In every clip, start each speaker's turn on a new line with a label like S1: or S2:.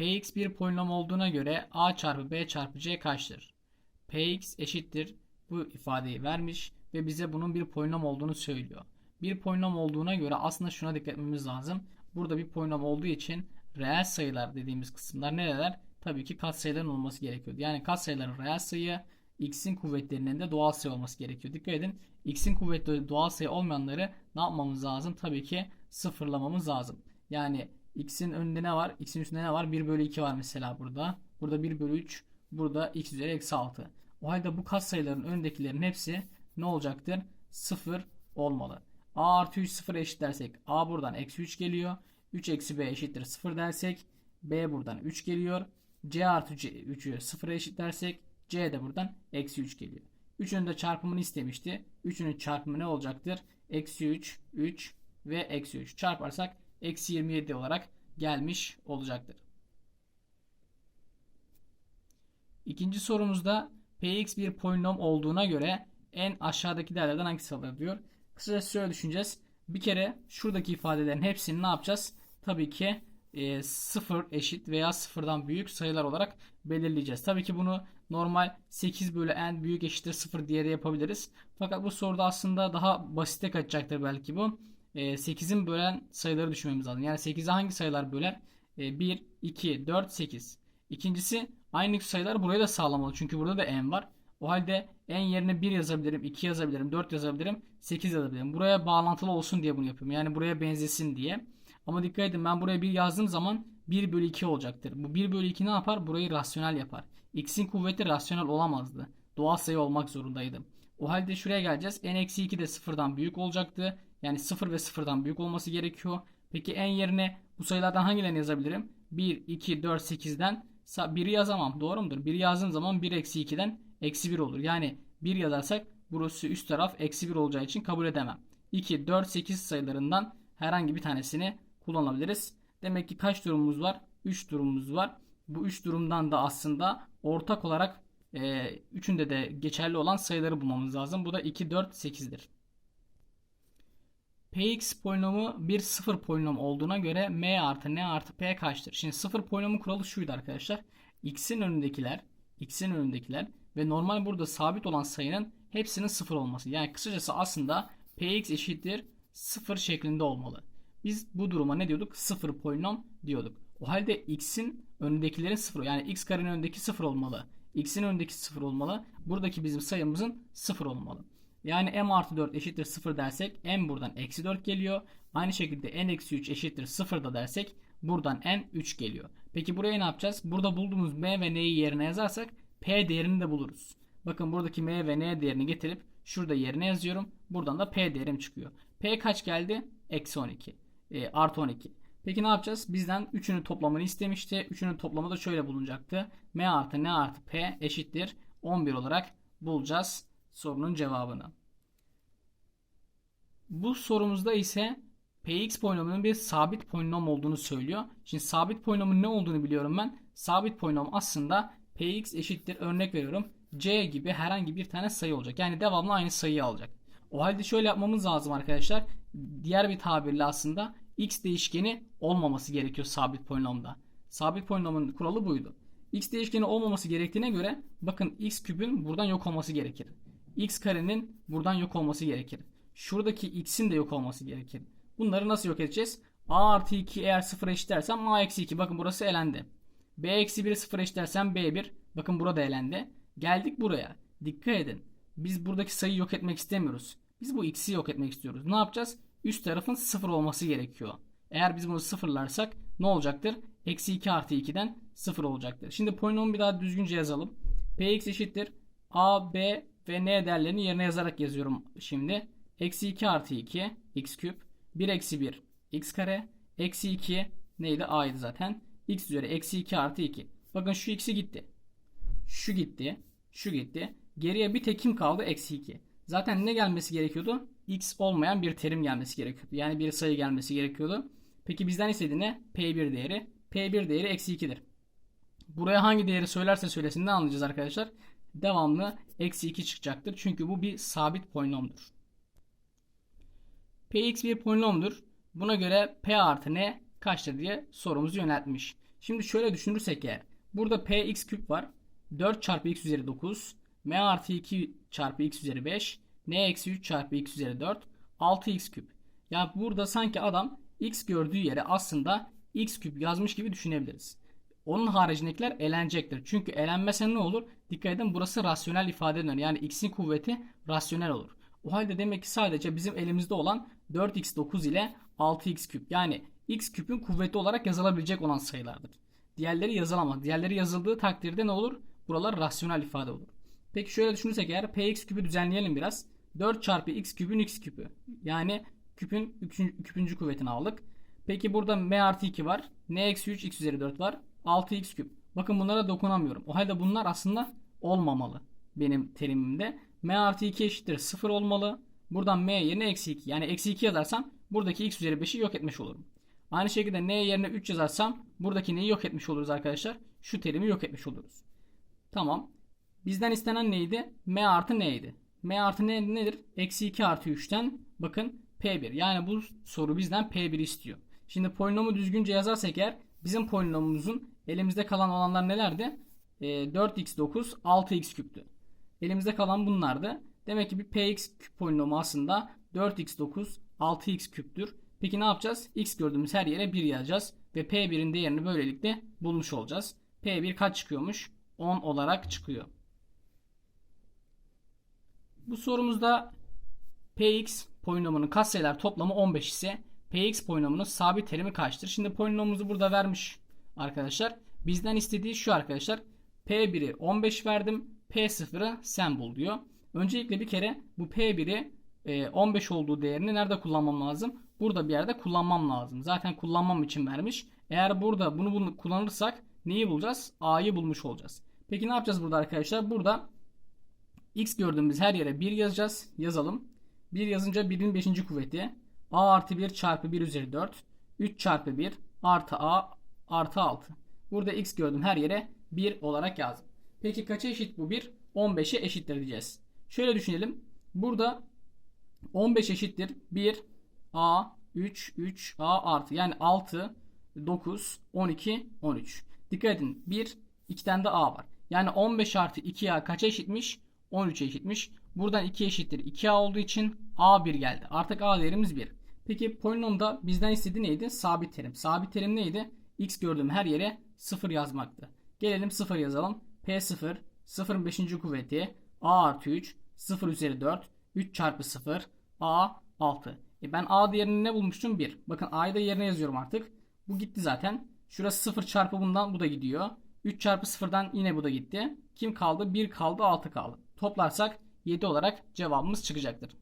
S1: Px bir polinom olduğuna göre a çarpı b çarpı c kaçtır? Px eşittir bu ifadeyi vermiş ve bize bunun bir polinom olduğunu söylüyor. Bir polinom olduğuna göre aslında şuna dikkat etmemiz lazım. Burada bir polinom olduğu için reel sayılar dediğimiz kısımlar nereler? Tabii ki katsayıların olması gerekiyordu. Yani katsayıların reel sayı, x'in kuvvetlerinin de doğal sayı olması gerekiyor. Dikkat edin. x'in kuvvetleri doğal sayı olmayanları ne yapmamız lazım? Tabii ki sıfırlamamız lazım. Yani x'in önünde ne var? x'in üstünde ne var? 1 bölü 2 var mesela burada. Burada 1 bölü 3. Burada x üzeri eksi 6. O halde bu katsayıların önündekilerin hepsi ne olacaktır? 0 olmalı. a artı 3 0 eşit dersek a buradan eksi 3 geliyor. 3 eksi b eşittir 0 dersek b buradan 3 geliyor. c artı 3'ü 0'a eşit dersek c de buradan eksi 3 geliyor. 3'ünün de çarpımını istemişti. 3'ünün çarpımı ne olacaktır? Eksi 3, 3 ve eksi 3 çarparsak eksi 27 olarak gelmiş olacaktır. İkinci sorumuzda px bir polinom olduğuna göre en aşağıdaki değerlerden hangisi alır diyor. Kısaca şöyle düşüneceğiz. Bir kere şuradaki ifadelerin hepsini ne yapacağız? Tabii ki e, 0 eşit veya sıfırdan büyük sayılar olarak belirleyeceğiz. Tabii ki bunu normal 8 bölü n büyük eşittir 0 diye de yapabiliriz. Fakat bu soruda aslında daha basite kaçacaktır belki bu. E, 8'in bölen sayıları düşünmemiz lazım. Yani 8'e hangi sayılar böler? E, 1, 2, 4, 8. İkincisi aynı sayılar buraya da sağlamalı. Çünkü burada da n var. O halde n yerine 1 yazabilirim, 2 yazabilirim, 4 yazabilirim, 8 yazabilirim. Buraya bağlantılı olsun diye bunu yapıyorum. Yani buraya benzesin diye. Ama dikkat edin ben buraya 1 yazdığım zaman 1 bölü 2 olacaktır. Bu 1 bölü 2 ne yapar? Burayı rasyonel yapar. X'in kuvveti rasyonel olamazdı. Doğal sayı olmak zorundaydı. O halde şuraya geleceğiz. n eksi 2 de sıfırdan büyük olacaktı. Yani 0 ve 0'dan büyük olması gerekiyor. Peki n yerine bu sayılardan hangilerini yazabilirim? 1, 2, 4, 8'den 1'i yazamam. Doğru mudur? 1'i yazdığım zaman 1 eksi 2'den eksi 1 olur. Yani 1 yazarsak burası üst taraf eksi 1 olacağı için kabul edemem. 2, 4, 8 sayılarından herhangi bir tanesini kullanabiliriz. Demek ki kaç durumumuz var? 3 durumumuz var. Bu 3 durumdan da aslında ortak olarak e, üçünde de geçerli olan sayıları bulmamız lazım. Bu da 2, 4, 8'dir. Px polinomu bir sıfır polinom olduğuna göre m artı n artı p kaçtır? Şimdi sıfır polinomu kuralı şuydu arkadaşlar. x'in önündekiler, x'in önündekiler ve normal burada sabit olan sayının hepsinin sıfır olması. Yani kısacası aslında px eşittir sıfır şeklinde olmalı. Biz bu duruma ne diyorduk? Sıfır polinom diyorduk. O halde x'in önündekilerin sıfır yani x karenin önündeki sıfır olmalı. x'in önündeki sıfır olmalı. Buradaki bizim sayımızın sıfır olmalı. Yani m artı 4 eşittir 0 dersek m buradan eksi 4 geliyor. Aynı şekilde n eksi 3 eşittir 0 da dersek buradan n 3 geliyor. Peki buraya ne yapacağız? Burada bulduğumuz m ve n'yi yerine yazarsak p değerini de buluruz. Bakın buradaki m ve n değerini getirip şurada yerine yazıyorum. Buradan da p değerim çıkıyor. p kaç geldi? Eksi 12. E, artı 12. Peki ne yapacağız? Bizden 3'ünün toplamını istemişti. 3'ünün toplamı da şöyle bulunacaktı. m artı n artı p eşittir 11 olarak bulacağız sorunun cevabını. Bu sorumuzda ise Px polinomunun bir sabit polinom olduğunu söylüyor. Şimdi sabit polinomun ne olduğunu biliyorum ben. Sabit polinom aslında Px eşittir örnek veriyorum. C gibi herhangi bir tane sayı olacak. Yani devamlı aynı sayıyı alacak. O halde şöyle yapmamız lazım arkadaşlar. Diğer bir tabirle aslında x değişkeni olmaması gerekiyor sabit polinomda. Sabit polinomun kuralı buydu. x değişkeni olmaması gerektiğine göre bakın x küpün buradan yok olması gerekir x karenin buradan yok olması gerekir. Şuradaki x'in de yok olması gerekir. Bunları nasıl yok edeceğiz? a artı 2 eğer 0 eşit dersem a eksi 2 bakın burası elendi. b eksi 1'i 0 eşit dersem b1 bakın burada elendi. Geldik buraya. Dikkat edin. Biz buradaki sayıyı yok etmek istemiyoruz. Biz bu x'i yok etmek istiyoruz. Ne yapacağız? Üst tarafın 0 olması gerekiyor. Eğer biz bunu sıfırlarsak ne olacaktır? Eksi 2 artı 2'den 0 olacaktır. Şimdi polinomu bir daha düzgünce yazalım. px eşittir a, b ve n değerlerini yerine yazarak yazıyorum şimdi. Eksi 2 artı 2 x küp 1 eksi 1 x kare eksi 2 neydi a'ydı zaten. x üzeri eksi 2 artı 2. Bakın şu x'i gitti. Şu gitti. Şu gitti. Geriye bir tek kim kaldı? Eksi 2. Zaten ne gelmesi gerekiyordu? x olmayan bir terim gelmesi gerekiyordu. Yani bir sayı gelmesi gerekiyordu. Peki bizden istediği ne? P1 değeri. P1 değeri eksi 2'dir. Buraya hangi değeri söylerse söylesin ne anlayacağız arkadaşlar? Devamlı eksi 2 çıkacaktır. Çünkü bu bir sabit polinomdur. Px bir polinomdur. Buna göre P artı n kaçtır diye sorumuzu yöneltmiş. Şimdi şöyle düşünürsek eğer. Burada px küp var. 4 çarpı x üzeri 9. m artı 2 çarpı x üzeri 5. n eksi 3 çarpı x üzeri 4. 6x küp. Ya burada sanki adam x gördüğü yere aslında x küp yazmış gibi düşünebiliriz. Onun haricindekiler elenecektir. Çünkü elenmese ne olur? Dikkat edin burası rasyonel ifade dönüyor. Yani x'in kuvveti rasyonel olur. O halde demek ki sadece bizim elimizde olan 4x9 ile 6x küp. Yani x küpün kuvveti olarak yazılabilecek olan sayılardır. Diğerleri yazılamaz. Diğerleri yazıldığı takdirde ne olur? Buralar rasyonel ifade olur. Peki şöyle düşünürsek eğer px küpü düzenleyelim biraz. 4 çarpı x küpün x küpü. Yani küpün küpüncü kuvvetini aldık. Peki burada m artı 2 var. n eksi 3 x üzeri 4 var. 6x küp. Bakın bunlara dokunamıyorum. O halde bunlar aslında olmamalı. Benim terimimde. m artı 2 eşittir 0 olmalı. Buradan m yerine eksi 2. Yani eksi 2 yazarsam buradaki x üzeri 5'i yok etmiş olurum. Aynı şekilde n yerine 3 yazarsam buradaki neyi yok etmiş oluruz arkadaşlar? Şu terimi yok etmiş oluruz. Tamam. Bizden istenen neydi? m artı n'ydi. m artı n nedir? Eksi 2 artı 3'ten bakın p1. Yani bu soru bizden p1 istiyor. Şimdi polinomu düzgünce yazarsak eğer bizim polinomumuzun elimizde kalan olanlar nelerdi? E, 4x9 6x küptü. Elimizde kalan bunlardı. Demek ki bir px küp polinomu aslında 4x9 6x küptür. Peki ne yapacağız? x gördüğümüz her yere 1 yazacağız. Ve p1'in değerini böylelikle bulmuş olacağız. p1 kaç çıkıyormuş? 10 olarak çıkıyor. Bu sorumuzda px polinomunun katsayılar toplamı 15 ise px polinomunun sabit terimi kaçtır? Şimdi polinomumuzu burada vermiş arkadaşlar. Bizden istediği şu arkadaşlar. P1'i 15 verdim. P0'ı sen bul diyor. Öncelikle bir kere bu P1'i 15 e, olduğu değerini nerede kullanmam lazım? Burada bir yerde kullanmam lazım. Zaten kullanmam için vermiş. Eğer burada bunu, kullanırsak neyi bulacağız? A'yı bulmuş olacağız. Peki ne yapacağız burada arkadaşlar? Burada x gördüğümüz her yere 1 yazacağız. Yazalım. 1 yazınca 1'in 5. kuvveti. A artı 1 çarpı 1 üzeri 4. 3 çarpı 1 artı A artı 6. Burada x gördüm her yere 1 olarak yazdım. Peki kaça eşit bu 1? 15'e eşittir diyeceğiz. Şöyle düşünelim. Burada 15 eşittir 1 A 3 3 A artı yani 6 9 12 13. Dikkat edin 1 2 tane de A var. Yani 15 artı 2A kaça eşitmiş? 13'e eşitmiş. Buradan 2 eşittir 2A olduğu için A1 geldi. Artık A değerimiz 1. Peki polinomda bizden istediği neydi? Sabit terim. Sabit terim neydi? X gördüğüm her yere 0 yazmaktı. Gelelim 0 yazalım. P0 0'ın 5. kuvveti A artı 3 0 üzeri 4 3 çarpı 0 A 6. E ben A değerini ne bulmuştum? 1. Bakın A'yı da yerine yazıyorum artık. Bu gitti zaten. Şurası 0 çarpı bundan bu da gidiyor. 3 çarpı 0'dan yine bu da gitti. Kim kaldı? 1 kaldı 6 kaldı. Toplarsak 7 olarak cevabımız çıkacaktır.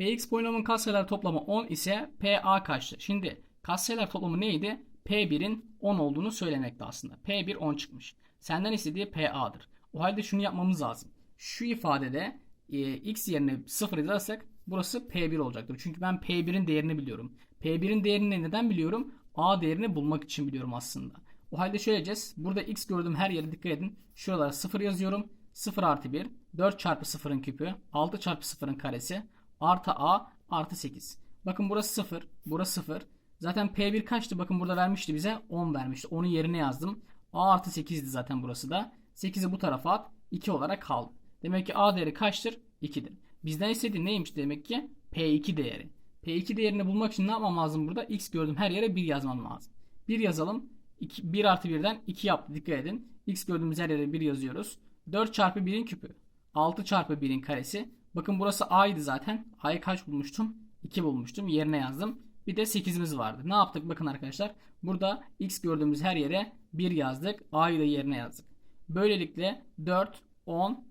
S1: Px polinomun katsayılar toplamı 10 ise PA kaçtı? Şimdi katsayılar toplamı neydi? P1'in 10 olduğunu söylemekte aslında. P1 10 çıkmış. Senden istediği PA'dır. O halde şunu yapmamız lazım. Şu ifadede e, x yerine 0 yazarsak burası P1 olacaktır. Çünkü ben P1'in değerini biliyorum. P1'in değerini neden biliyorum? A değerini bulmak için biliyorum aslında. O halde şöyle diyeceğiz. Burada x gördüğüm her yere dikkat edin. Şuralara 0 yazıyorum. 0 artı 1. 4 çarpı 0'ın küpü. 6 çarpı 0'ın karesi. Artı a artı 8. Bakın burası 0. Burası 0. Zaten P1 kaçtı? Bakın burada vermişti bize. 10 vermişti. Onun yerine yazdım. A artı 8'di zaten burası da. 8'i bu tarafa at. 2 olarak kaldı. Demek ki A değeri kaçtır? 2'dir. Bizden istediği neymiş demek ki? P2 değeri. P2 değerini bulmak için ne yapmam lazım burada? X gördüm her yere 1 yazmam lazım. 1 yazalım. 2, 1 artı 1'den 2 yaptı. Dikkat edin. X gördüğümüz her yere 1 yazıyoruz. 4 çarpı 1'in küpü. 6 çarpı 1'in karesi. Bakın burası A'ydı zaten. A'yı kaç bulmuştum? 2 bulmuştum. Yerine yazdım. Bir de 8'imiz vardı. Ne yaptık bakın arkadaşlar. Burada x gördüğümüz her yere 1 yazdık. A'yı da yerine yazdık. Böylelikle 4, 10,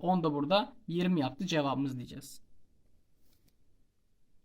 S1: 10 da burada 20 yaptı cevabımız diyeceğiz.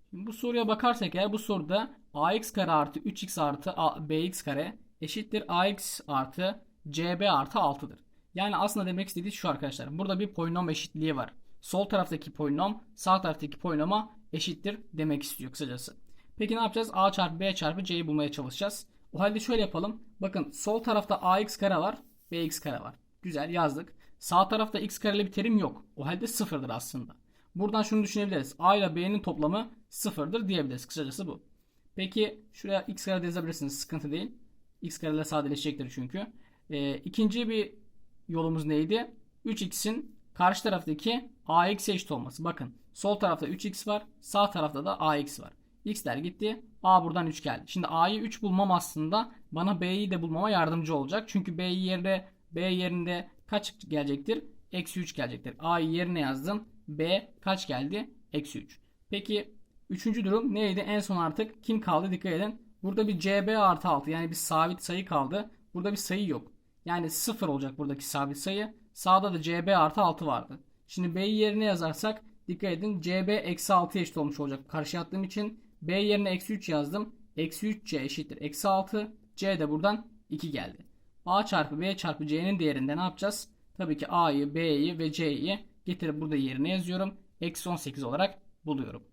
S1: Şimdi bu soruya bakarsak eğer bu soruda ax kare artı 3x artı bx kare eşittir ax artı cb artı 6'dır. Yani aslında demek istediği şu arkadaşlar. Burada bir polinom eşitliği var. Sol taraftaki polinom sağ taraftaki polinoma eşittir demek istiyor kısacası. Peki ne yapacağız? A çarpı B çarpı C'yi bulmaya çalışacağız. O halde şöyle yapalım. Bakın sol tarafta ax kare var. bx kare var. Güzel yazdık. Sağ tarafta x kareli bir terim yok. O halde sıfırdır aslında. Buradan şunu düşünebiliriz. A ile B'nin toplamı sıfırdır diyebiliriz. Kısacası bu. Peki şuraya x kare yazabilirsiniz. Sıkıntı değil. x kareler sadeleşecektir çünkü. Ee, ikinci bir yolumuz neydi? 3x'in karşı taraftaki ax eşit olması. Bakın sol tarafta 3x var. Sağ tarafta da ax var. x'ler gitti. a buradan 3 geldi. Şimdi a'yı 3 bulmam aslında bana b'yi de bulmama yardımcı olacak. Çünkü b yerine b yerinde kaç gelecektir? Eksi 3 gelecektir. a'yı yerine yazdım. b kaç geldi? Eksi 3. Peki üçüncü durum neydi? En son artık kim kaldı? Dikkat edin. Burada bir cb artı 6 yani bir sabit sayı kaldı. Burada bir sayı yok. Yani 0 olacak buradaki sabit sayı. Sağda da cb artı 6 vardı. Şimdi b'yi yerine yazarsak dikkat edin cb eksi 6 eşit olmuş olacak. Karşıya attığım için b yerine eksi 3 yazdım. Eksi 3c eşittir eksi 6. c de buradan 2 geldi. a çarpı b çarpı c'nin değerinde ne yapacağız? Tabii ki a'yı, b'yi ve c'yi getirip burada yerine yazıyorum. Eksi 18 olarak buluyorum.